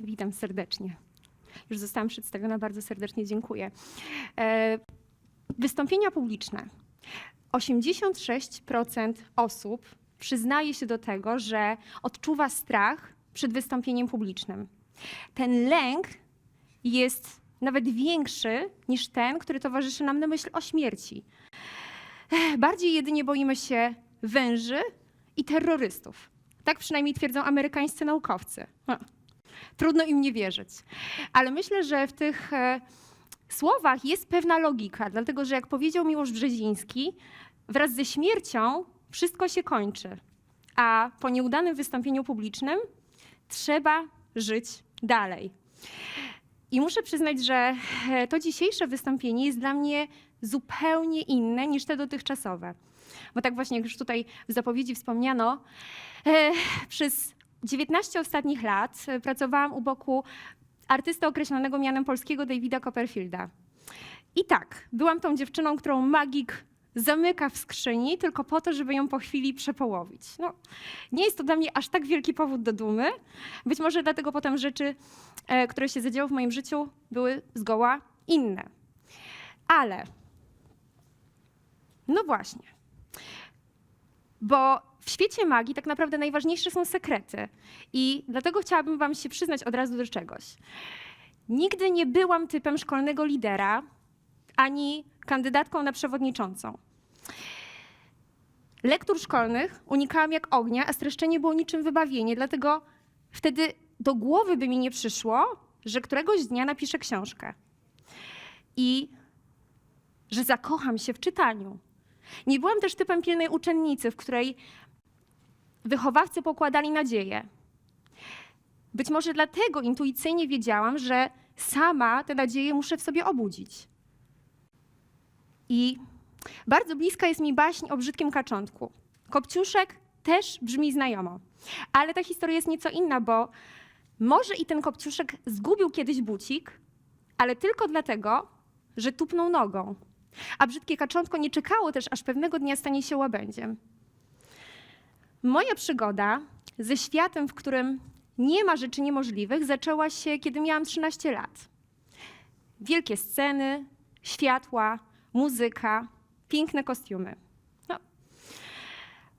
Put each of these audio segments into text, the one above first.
Witam serdecznie. Już zostałam przedstawiona, bardzo serdecznie dziękuję. E, Wystąpienia publiczne. 86% osób przyznaje się do tego, że odczuwa strach przed wystąpieniem publicznym. Ten lęk jest nawet większy niż ten, który towarzyszy nam na myśl o śmierci. Ech, Bardziej jedynie boimy się węży i terrorystów. Tak przynajmniej twierdzą amerykańscy naukowcy. No, Trudno im nie wierzyć. Ale myślę, że w tych e, słowach jest pewna logika, dlatego że jak powiedział Miłosz Brzeziński, wraz ze śmiercią wszystko się kończy, a po nieudanym wystąpieniu publicznym trzeba żyć dalej. I muszę przyznać, że e, to dzisiejsze wystąpienie jest dla mnie zupełnie inne niż te dotychczasowe. Bo tak właśnie, jak już tutaj w zapowiedzi wspomniano, e, przez 19 ostatnich lat e, pracowałam u boku artysty określonego mianem polskiego Davida Copperfielda. I tak, byłam tą dziewczyną, którą magik zamyka w skrzyni tylko po to, żeby ją po chwili przepołowić. No, nie jest to dla mnie aż tak wielki powód do dumy. Być może dlatego potem rzeczy, e, które się zadziały w moim życiu, były zgoła inne. Ale, no właśnie, bo w świecie magii tak naprawdę najważniejsze są sekrety. I dlatego chciałabym Wam się przyznać od razu do czegoś. Nigdy nie byłam typem szkolnego lidera, ani kandydatką na przewodniczącą. Lektur szkolnych unikałam jak ognia, a streszczenie było niczym wybawienie, dlatego wtedy do głowy by mi nie przyszło, że któregoś dnia napiszę książkę. I że zakocham się w czytaniu. Nie byłam też typem pilnej uczennicy, w której wychowawcy pokładali nadzieję. Być może dlatego intuicyjnie wiedziałam, że sama te nadzieje muszę w sobie obudzić. I bardzo bliska jest mi baśń o brzydkim kaczątku. Kopciuszek też brzmi znajomo. Ale ta historia jest nieco inna, bo może i ten kopciuszek zgubił kiedyś bucik, ale tylko dlatego, że tupnął nogą. A brzydkie kaczątko nie czekało też, aż pewnego dnia stanie się łabędziem. Moja przygoda ze światem, w którym nie ma rzeczy niemożliwych, zaczęła się, kiedy miałam 13 lat. Wielkie sceny, światła, muzyka, piękne kostiumy. No.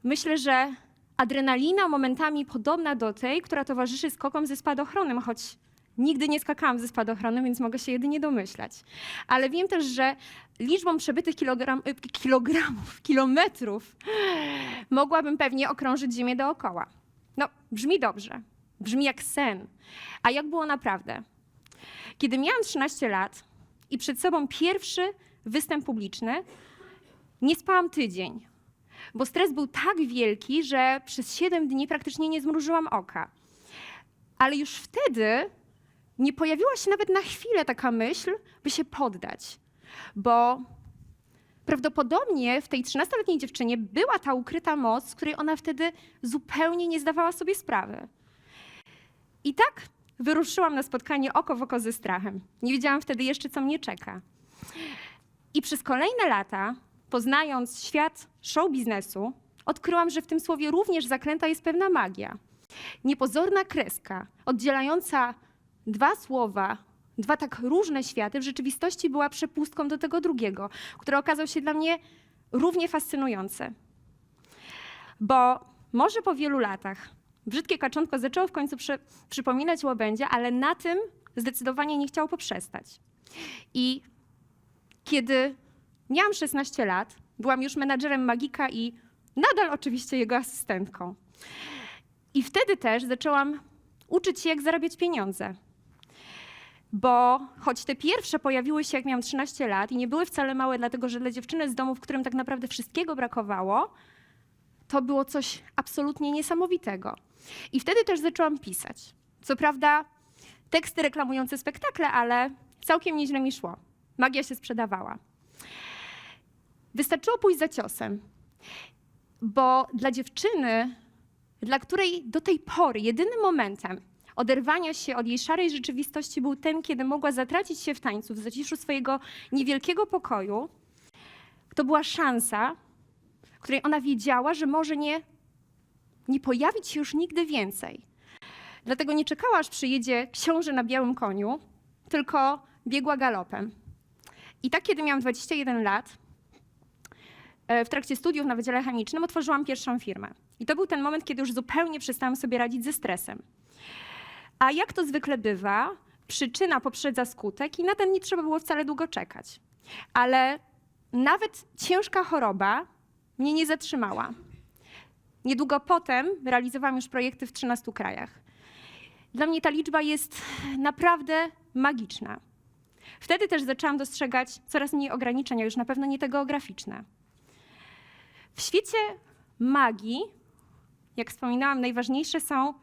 Myślę, że adrenalina momentami podobna do tej, która towarzyszy skokom ze spadochronem, choć nigdy nie skakałam ze spadochronem, więc mogę się jedynie domyślać. Ale wiem też, że liczbą przebytych kilogram, y, kilogramów, kilometrów mogłabym pewnie okrążyć Ziemię dookoła. No, brzmi dobrze, brzmi jak sen. A jak było naprawdę? Kiedy miałam 13 lat i przed sobą pierwszy występ publiczny, nie spałam tydzień, bo stres był tak wielki, że przez 7 dni praktycznie nie zmrużyłam oka. Ale już wtedy nie pojawiła się nawet na chwilę taka myśl, by się poddać, bo prawdopodobnie w tej 13-letniej dziewczynie była ta ukryta moc, z której ona wtedy zupełnie nie zdawała sobie sprawy. I tak wyruszyłam na spotkanie oko w oko ze strachem. Nie wiedziałam wtedy jeszcze, co mnie czeka. I przez kolejne lata, poznając świat show biznesu, odkryłam, że w tym słowie również zaklęta jest pewna magia. Niepozorna kreska oddzielająca dwa słowa, dwa tak różne światy, w rzeczywistości była przepustką do tego drugiego, który okazał się dla mnie równie fascynujący. Bo może po wielu latach brzydkie kaczątko zaczęło w końcu przy, przypominać łabędzia, ale na tym zdecydowanie nie chciało poprzestać. I kiedy miałam 16 lat, byłam już menadżerem Magika i nadal oczywiście jego asystentką. I wtedy też zaczęłam uczyć się, jak zarabiać pieniądze. Bo choć te pierwsze pojawiły się, jak miałam 13 lat i nie były wcale małe, dlatego że dla dziewczyny z domu, w którym tak naprawdę wszystkiego brakowało, to było coś absolutnie niesamowitego. I wtedy też zaczęłam pisać. Co prawda teksty reklamujące spektakle, ale całkiem nieźle mi szło. Magia się sprzedawała. Wystarczyło pójść za ciosem, bo dla dziewczyny, dla której do tej pory jedynym momentem oderwania się od jej szarej rzeczywistości był ten, kiedy mogła zatracić się w tańcu w zaciszu swojego niewielkiego pokoju, to była szansa, której ona wiedziała, że może nie, nie pojawić się już nigdy więcej. Dlatego nie czekała, aż przyjedzie książę na białym koniu, tylko biegła galopem. I tak, kiedy miałam 21 lat, e, w trakcie studiów na Wydziale Chemicznym otworzyłam pierwszą firmę. I to był ten moment, kiedy już zupełnie przestałam sobie radzić ze stresem. A jak to zwykle bywa, przyczyna poprzedza skutek i na ten nie trzeba było wcale długo czekać. Ale nawet ciężka choroba mnie nie zatrzymała. Niedługo potem realizowałam już projekty w 13 krajach. Dla mnie ta liczba jest naprawdę magiczna. Wtedy też zaczęłam dostrzegać coraz mniej ograniczeń, a już na pewno nie te geograficzne. W świecie magii, jak wspominałam, najważniejsze są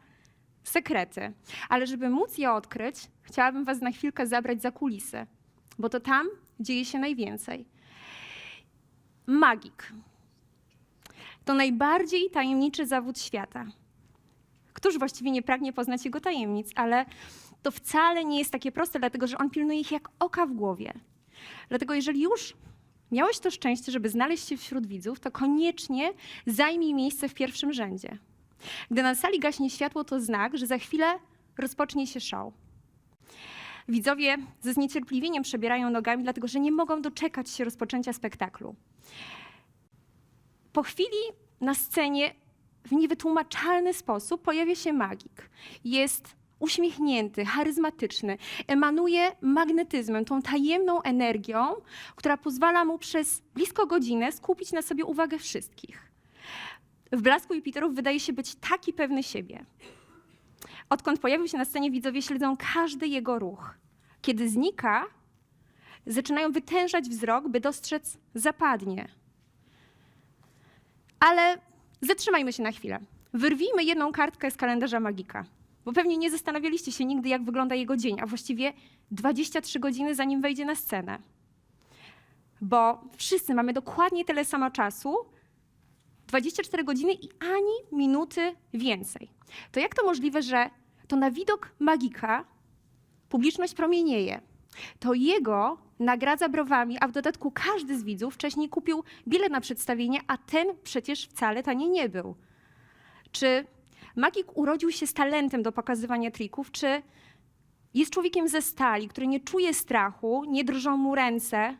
sekrety. Ale żeby móc je odkryć, chciałabym Was na chwilkę zabrać za kulisy, bo to tam dzieje się najwięcej. Magik to najbardziej tajemniczy zawód świata. Któż właściwie nie pragnie poznać jego tajemnic, ale to wcale nie jest takie proste, dlatego że on pilnuje ich jak oka w głowie. Dlatego jeżeli już miałeś to szczęście, żeby znaleźć się wśród widzów, to koniecznie zajmij miejsce w pierwszym rzędzie. Gdy na sali gaśnie światło, to znak, że za chwilę rozpocznie się show. Widzowie ze zniecierpliwieniem przebierają nogami, dlatego że nie mogą doczekać się rozpoczęcia spektaklu. Po chwili na scenie w niewytłumaczalny sposób pojawia się magik. Jest uśmiechnięty, charyzmatyczny, emanuje magnetyzmem, tą tajemną energią, która pozwala mu przez blisko godzinę skupić na sobie uwagę wszystkich. W blasku Jupiterów wydaje się być taki pewny siebie. Odkąd pojawił się na scenie, widzowie śledzą każdy jego ruch. Kiedy znika, zaczynają wytężać wzrok, by dostrzec zapadnie. Ale zatrzymajmy się na chwilę. Wyrwijmy jedną kartkę z kalendarza magika, bo pewnie nie zastanawialiście się nigdy, jak wygląda jego dzień, a właściwie 23 godziny zanim wejdzie na scenę. Bo wszyscy mamy dokładnie tyle samo czasu, 24 godziny i ani minuty więcej. To jak to możliwe, że to na widok magika publiczność promienieje? To jego nagradza browami, a w dodatku każdy z widzów wcześniej kupił bilet na przedstawienie, a ten przecież wcale tani nie był. Czy magik urodził się z talentem do pokazywania trików, czy jest człowiekiem ze stali, który nie czuje strachu, nie drżą mu ręce?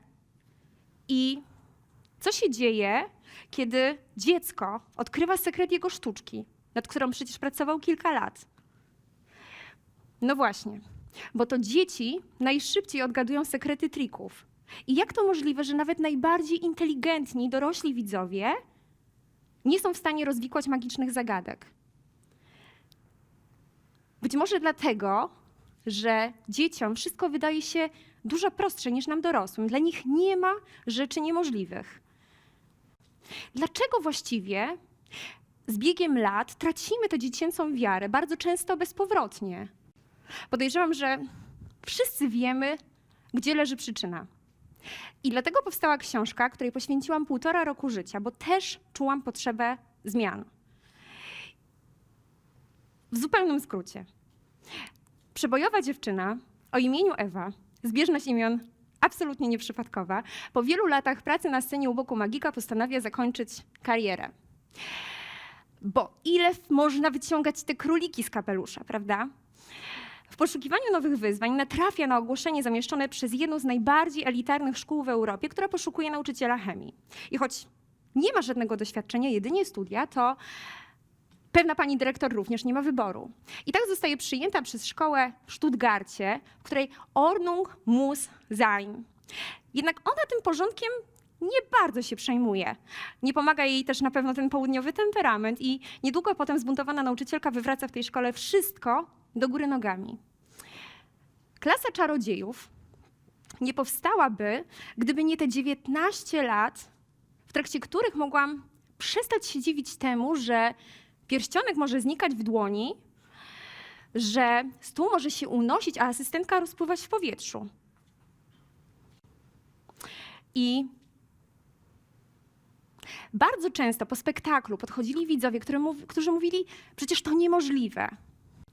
I co się dzieje, kiedy dziecko odkrywa sekret jego sztuczki, nad którą przecież pracował kilka lat? No właśnie, bo to dzieci najszybciej odgadują sekrety trików. I jak to możliwe, że nawet najbardziej inteligentni dorośli widzowie nie są w stanie rozwikłać magicznych zagadek? Być może dlatego, że dzieciom wszystko wydaje się dużo prostsze niż nam dorosłym. Dla nich nie ma rzeczy niemożliwych. Dlaczego właściwie z biegiem lat tracimy tę dziecięcą wiarę, bardzo często bezpowrotnie? Podejrzewam, że wszyscy wiemy, gdzie leży przyczyna. I dlatego powstała książka, której poświęciłam półtora roku życia, bo też czułam potrzebę zmian. W zupełnym skrócie. Przebojowa dziewczyna o imieniu Ewa, zbieżność imion absolutnie nieprzypadkowa, po wielu latach pracy na scenie u boku magika postanawia zakończyć karierę. Bo ile można wyciągać te króliki z kapelusza, prawda? W poszukiwaniu nowych wyzwań natrafia na ogłoszenie zamieszczone przez jedną z najbardziej elitarnych szkół w Europie, która poszukuje nauczyciela chemii. I choć nie ma żadnego doświadczenia, jedynie studia, to pewna pani dyrektor również nie ma wyboru. I tak zostaje przyjęta przez szkołę w Stuttgarcie, w której Ordnung muss sein. Jednak ona tym porządkiem nie bardzo się przejmuje. Nie pomaga jej też na pewno ten południowy temperament i niedługo potem zbuntowana nauczycielka wywraca w tej szkole wszystko do góry nogami. Klasa czarodziejów nie powstałaby, gdyby nie te 19 lat, w trakcie których mogłam przestać się dziwić temu, że pierścionek może znikać w dłoni, że stół może się unosić, a asystentka rozpływać w powietrzu. I bardzo często po spektaklu podchodzili widzowie, którzy mówili, przecież to niemożliwe.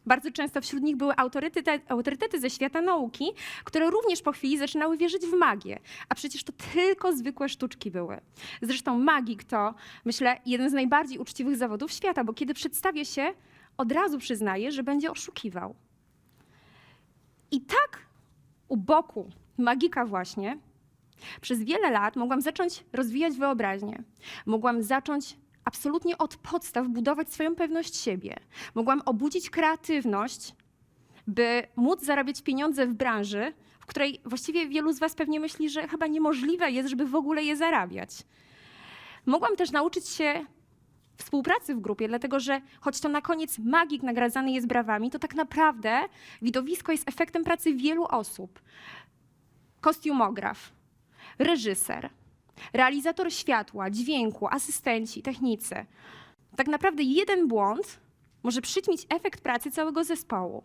Bardzo często wśród nich były autorytety, autorytety ze świata nauki, które również po chwili zaczynały wierzyć w magię. A przecież to tylko zwykłe sztuczki były. Zresztą magik to, myślę, jeden z najbardziej uczciwych zawodów świata, bo kiedy przedstawia się, od razu przyznaje, że będzie oszukiwał. I tak u boku magika właśnie przez wiele lat mogłam zacząć rozwijać wyobraźnię. Mogłam zacząć absolutnie od podstaw budować swoją pewność siebie. Mogłam obudzić kreatywność, by móc zarabiać pieniądze w branży, w której właściwie wielu z Was pewnie myśli, że chyba niemożliwe jest, żeby w ogóle je zarabiać. Mogłam też nauczyć się współpracy w grupie, dlatego że choć to na koniec magik nagradzany jest brawami, to tak naprawdę widowisko jest efektem pracy wielu osób. Kostiumograf, reżyser, realizator światła, dźwięku, asystenci, technicy. Tak naprawdę jeden błąd może przyćmić efekt pracy całego zespołu.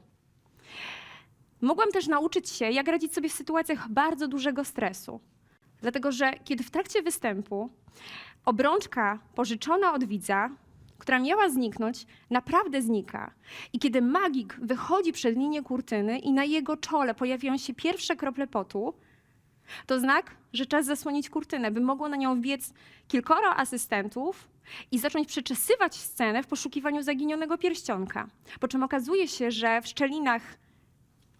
Mogłam też nauczyć się, jak radzić sobie w sytuacjach bardzo dużego stresu. Dlatego, że kiedy w trakcie występu obrączka pożyczona od widza, która miała zniknąć, naprawdę znika. I kiedy magik wychodzi przed linię kurtyny i na jego czole pojawiają się pierwsze krople potu, to znak, że czas zasłonić kurtynę, by mogło na nią wbiec kilkoro asystentów i zacząć przeczesywać scenę w poszukiwaniu zaginionego pierścionka. Po czym okazuje się, że w szczelinach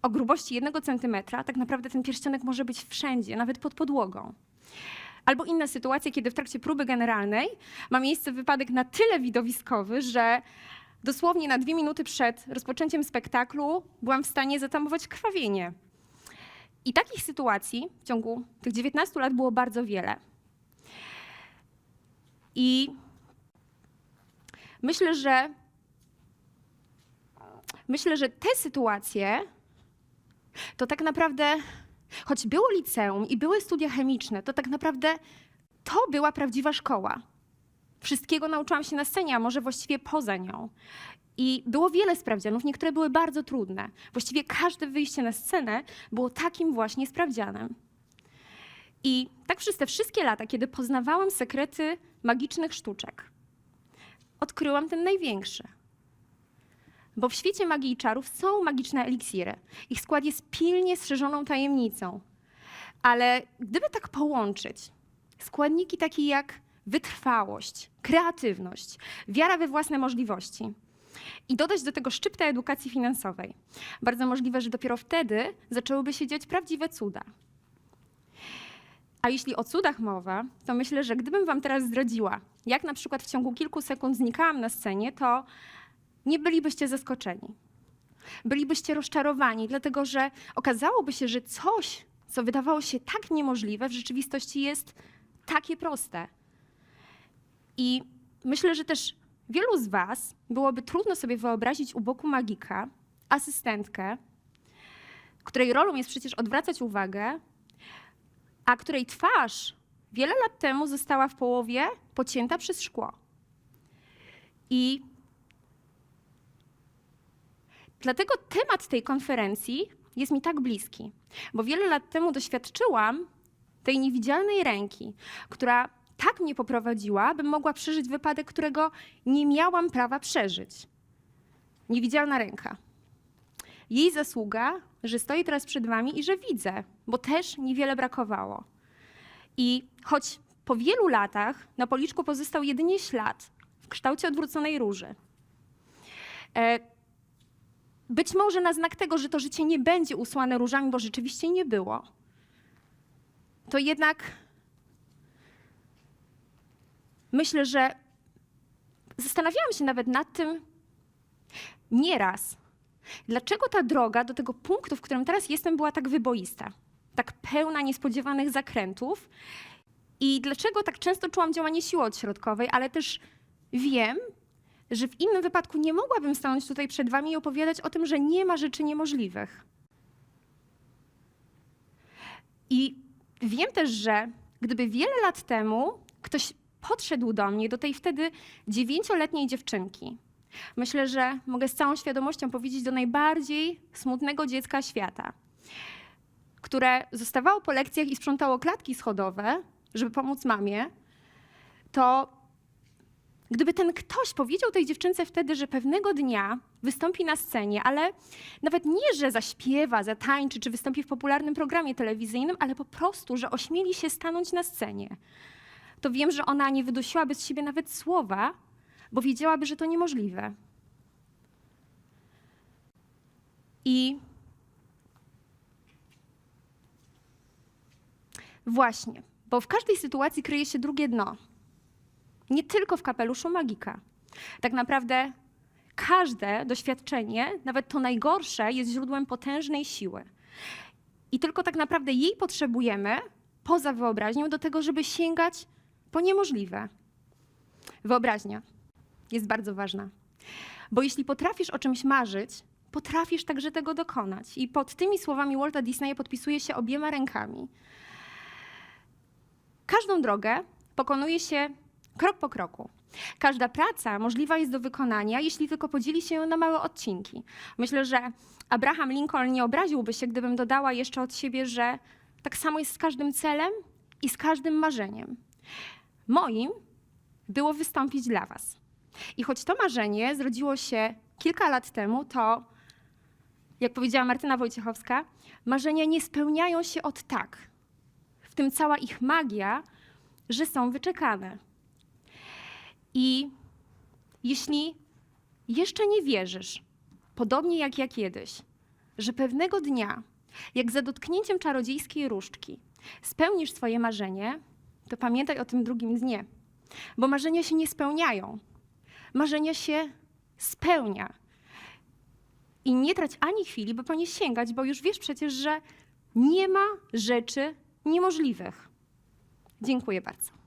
o grubości jednego centymetra tak naprawdę ten pierścionek może być wszędzie, nawet pod podłogą. Albo inna sytuacja, kiedy w trakcie próby generalnej ma miejsce wypadek na tyle widowiskowy, że dosłownie na dwie minuty przed rozpoczęciem spektaklu byłam w stanie zatamować krwawienie. I takich sytuacji w ciągu tych 19 lat było bardzo wiele. I myślę, że myślę, że te sytuacje to tak naprawdę, choć było liceum i były studia chemiczne, to tak naprawdę to była prawdziwa szkoła. Wszystkiego nauczyłam się na scenie, a może właściwie poza nią. I było wiele sprawdzianów, niektóre były bardzo trudne. Właściwie każde wyjście na scenę było takim właśnie sprawdzianem. I tak przez te wszystkie lata, kiedy poznawałam sekrety magicznych sztuczek, odkryłam ten największy. Bo w świecie magii i czarów są magiczne eliksiry. Ich skład jest pilnie strzeżoną tajemnicą. Ale gdyby tak połączyć składniki takie jak wytrwałość, kreatywność, wiara we własne możliwości i dodać do tego szczyptę edukacji finansowej, bardzo możliwe, że dopiero wtedy zaczęłyby się dziać prawdziwe cuda. A jeśli o cudach mowa, to myślę, że gdybym wam teraz zdradziła, jak na przykład w ciągu kilku sekund znikałam na scenie, to nie bylibyście zaskoczeni. Bylibyście rozczarowani, dlatego że okazałoby się, że coś, co wydawało się tak niemożliwe, w rzeczywistości jest takie proste. I myślę, że też wielu z Was byłoby trudno sobie wyobrazić u boku magika asystentkę, której rolą jest przecież odwracać uwagę, a której twarz wiele lat temu została w połowie pocięta przez szkło. I Dlatego temat tej konferencji jest mi tak bliski, bo wiele lat temu doświadczyłam tej niewidzialnej ręki, która tak mnie poprowadziła, bym mogła przeżyć wypadek, którego nie miałam prawa przeżyć. Niewidzialna ręka. Jej zasługa, że stoję teraz przed wami i że widzę, bo też niewiele brakowało. I choć po wielu latach na policzku pozostał jedynie ślad w kształcie odwróconej róży, e, być może na znak tego, że to życie nie będzie usłane różami, bo rzeczywiście nie było, to jednak myślę, że zastanawiałam się nawet nad tym nieraz, dlaczego ta droga do tego punktu, w którym teraz jestem, była tak wyboista, tak pełna niespodziewanych zakrętów? I dlaczego tak często czułam działanie siły odśrodkowej, ale też wiem, że w innym wypadku nie mogłabym stanąć tutaj przed wami i opowiadać o tym, że nie ma rzeczy niemożliwych. I wiem też, że gdyby wiele lat temu ktoś podszedł do mnie, do tej wtedy dziewięcioletniej dziewczynki, myślę, że mogę z całą świadomością powiedzieć do najbardziej smutnego dziecka świata, które zostawało po lekcjach i sprzątało klatki schodowe, żeby pomóc mamie, to Gdyby ten ktoś powiedział tej dziewczynce wtedy, że pewnego dnia wystąpi na scenie, ale nawet nie, że zaśpiewa, zatańczy, czy wystąpi w popularnym programie telewizyjnym, ale po prostu, że ośmieli się stanąć na scenie, to wiem, że ona nie wydusiłaby z siebie nawet słowa, bo wiedziałaby, że to niemożliwe. I właśnie, bo w każdej sytuacji kryje się drugie dno. Nie tylko w kapeluszu magika. Tak naprawdę każde doświadczenie, nawet to najgorsze, jest źródłem potężnej siły. I tylko tak naprawdę jej potrzebujemy, poza wyobraźnią, do tego, żeby sięgać po niemożliwe. Wyobraźnia jest bardzo ważna. Bo jeśli potrafisz o czymś marzyć, potrafisz także tego dokonać. I pod tymi słowami Walta Disneya podpisuje się obiema rękami. Każdą drogę pokonuje się krok po kroku. Każda praca możliwa jest do wykonania, jeśli tylko podzieli się ją na małe odcinki. Myślę, że Abraham Lincoln nie obraziłby się, gdybym dodała jeszcze od siebie, że tak samo jest z każdym celem i z każdym marzeniem. Moim było wystąpić dla Was. I choć to marzenie zrodziło się kilka lat temu, to, jak powiedziała Martyna Wojciechowska, marzenia nie spełniają się od tak. W tym cała ich magia, że są wyczekane. I jeśli jeszcze nie wierzysz, podobnie jak ja kiedyś, że pewnego dnia, jak za dotknięciem czarodziejskiej różdżki, spełnisz swoje marzenie, to pamiętaj o tym drugim dnie, bo marzenia się nie spełniają. Marzenia się spełnia. I nie trać ani chwili, by po nie sięgać, bo już wiesz przecież, że nie ma rzeczy niemożliwych. Dziękuję bardzo.